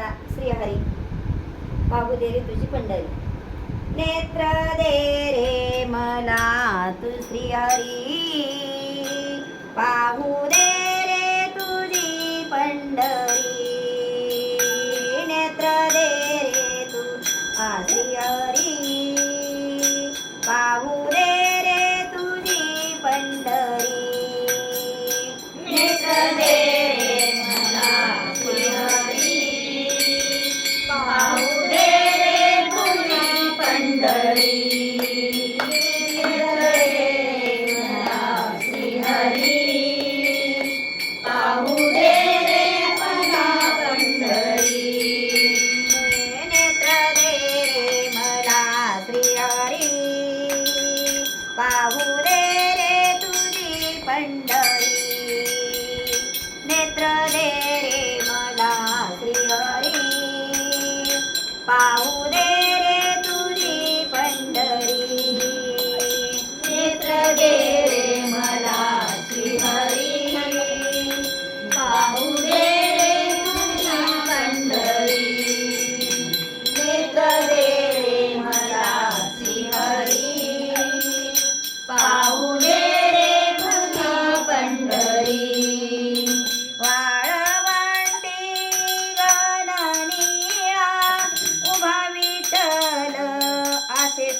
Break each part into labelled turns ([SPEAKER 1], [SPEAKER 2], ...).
[SPEAKER 1] श्रीहरी. पाहू दे तुझी पंढरी. नेत्र दे रे मला तू श्रीहरी.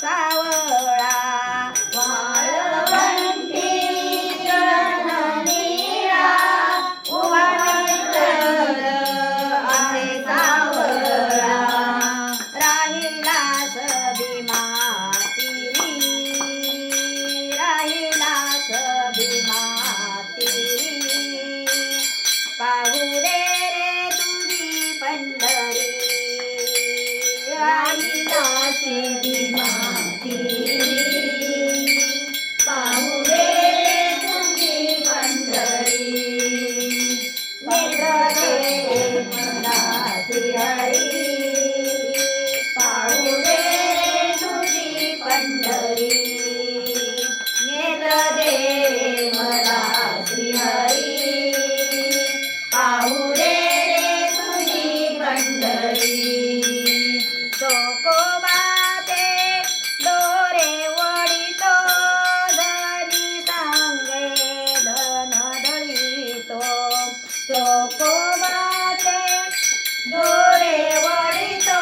[SPEAKER 1] Bye. ದಾಸಿ ಮಾತೀರಿ चोकोबाते डोरे वडितो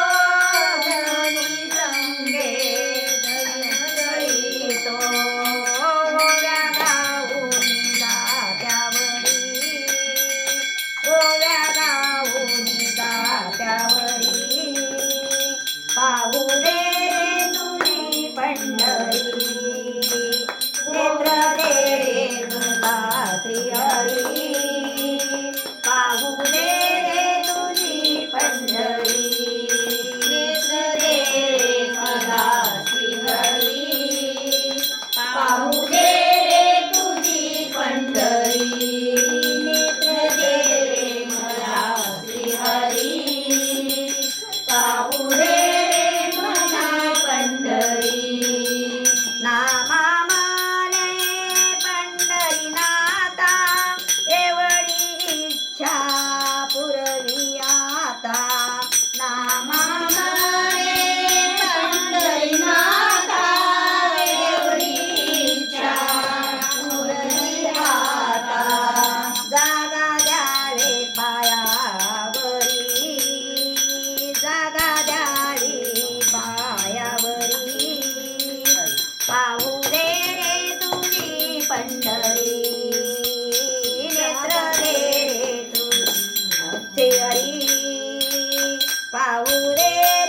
[SPEAKER 1] धनी संगे जळीतो गोव्या गाऊनी जात्यावरी. गोव्या गाऊनी जात्यावरी. पाहू दे रे तुम्ही पंढरी. नेत्र दे रे Paurê, Paurê.